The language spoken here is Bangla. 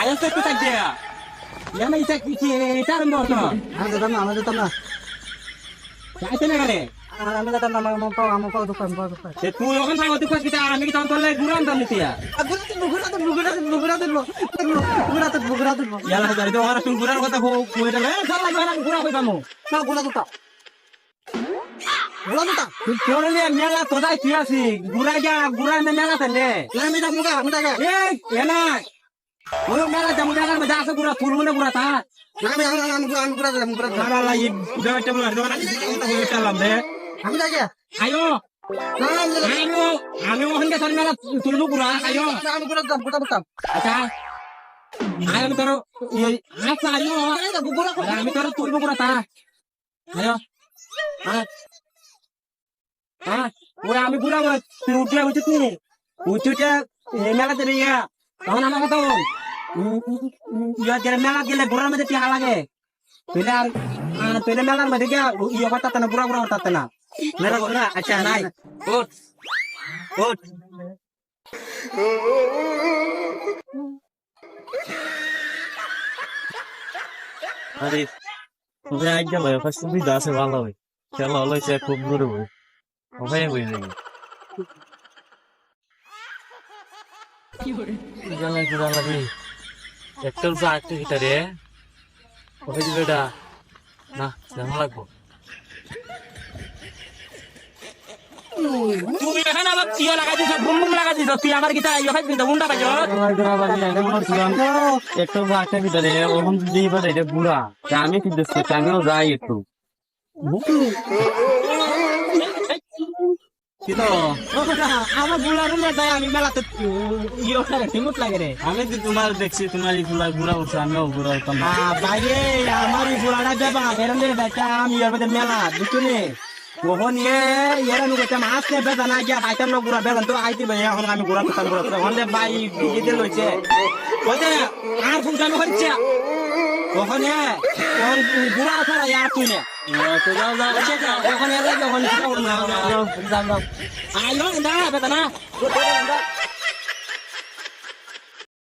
আয়ো তো একটু থাকবে ইয়ানা ইটা কি কি এটা আরম্ভ হতো আমি যেতাম না আমি যেতাম না। যাইতে না গেলে আর আমি যেতাম না আমার আমার পাও আমার পাও দোকান পাও দোকান তে তুই ওখান থেকে অতি খুশি আমি কি তখন তোর লাগে গুরান দাম নিতে বুগুড়া দিল বুগুড়া দিল বুগুড়া দিল ইয়ালা গাড়ি তো ওরা তুমি গুরার কথা কই দেবে চল লাগবে না গুরা কই পামু না গুড়া দুটা। গুড়া দুটা। তুই মেলা তোদাই তুই আছি গুরা গা গুরা মেলা তেলে যাব মুগা যাব এই এনা আমি আমি আমি আমি গুড়া দিলাম গুড়া দিলাম। মারা লাই জয়টা বলা জয়টা বলে চালাম রে আমি যাই আয়ো না। আমি যাই আয়ো। আমি ওখান থেকে তোর মেলা তুলবো গুরা আয়ো। আমি গুড়া দিলাম গুড়া দিলাম। আচ্ছা। আমি তোর আচ্ছা আয়ো। আমি তোর তুলবো গুরা তা। আয়। ওরা আমি তুই উঠে উঠে তুই। উঠে মেলাতে নিয়ে তখন আমার কথা মেলা গেলে ঘোরার মধ্যে টিহা লাগে। তুইলে আর তুইলে মেলার মধ্যে গিয়া ইয়ে করতে না বুড়া বুড়া করতে না। মেলা ঘোরা আচ্ছা নাই। আরে সুবিধা আছে ভালো হবে খেলা হলো সে খুব দূরে ওখানে বই একটা তো আটকে গিটারে ওকে দিবে এটা। না জানা লাগবো। তুমি এখানে আবার লাগাই দিছ বুম বুম লাগাই দিছ তুই? আমার গিটা ইয়ে খাই দিছ পাইছ একটা এবার এটা বুড়া আমি কি দেখছি? আমিও যাই একটু কি তো আমার বুড়া রুম রে আমি মেলাতে ইয়ে তো তোমার দেখছি তোমার উঠছে আমিও বুড়া উঠতাম আ বাইরে আমার বেটা আমি মেলা এ এর আমি কইতাম আসলে বেটা না গিয়া বাইতাম না বুড়া বেরন তো আইতে ভাই এখন আমি বাই ওইতে আর হচ্ছে। কখন এ তখন বুড়া ছাড়া আর তুই না। এখন আইলো না বেটা না।